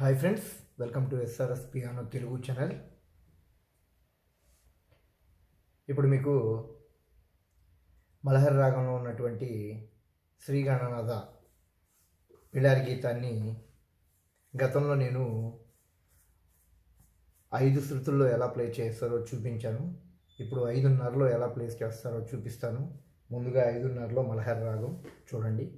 Hi friends welcome to SRS piano Telugu channel ఇప్పుడు మీకు మలహర్ రాగంలో ఉన్నటువంటి శ్రీ గణనాథ పిడారి గీతాన్ని గతంలో నేను ఐదు శృతుల్లో ఎలా ప్లే చేస్తారో చూపించాను. ఇప్పుడు ఐదున్నరలో ఎలా ప్లే చేస్తారో చూపిస్తాను. ముందుగా ఐదున్నరలో మలహర్ రాగం చూడండి.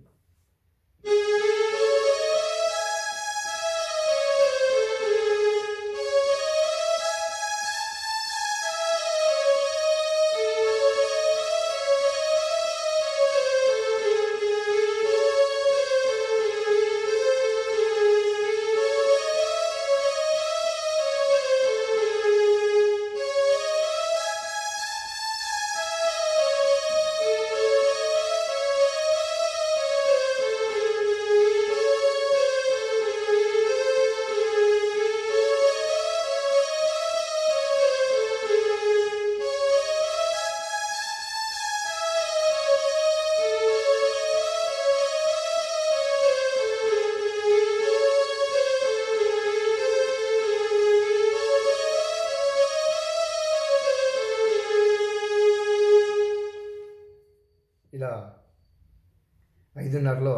ఇలా ఐదున్నరలో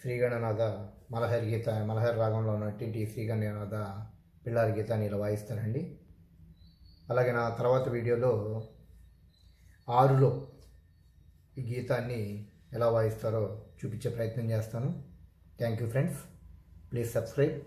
శ్రీగణనాథ మలహరి గీత మలహరి రాగంలో ఉన్నటువంటి శ్రీగణనాథ పిల్లారి గీతాన్ని ఇలా వాయిస్తానండి. అలాగే నా తర్వాత వీడియోలో ఆరులో ఈ గీతాన్ని ఎలా వాయిస్తారో చూపించే ప్రయత్నం చేస్తాను. Thank you friends please subscribe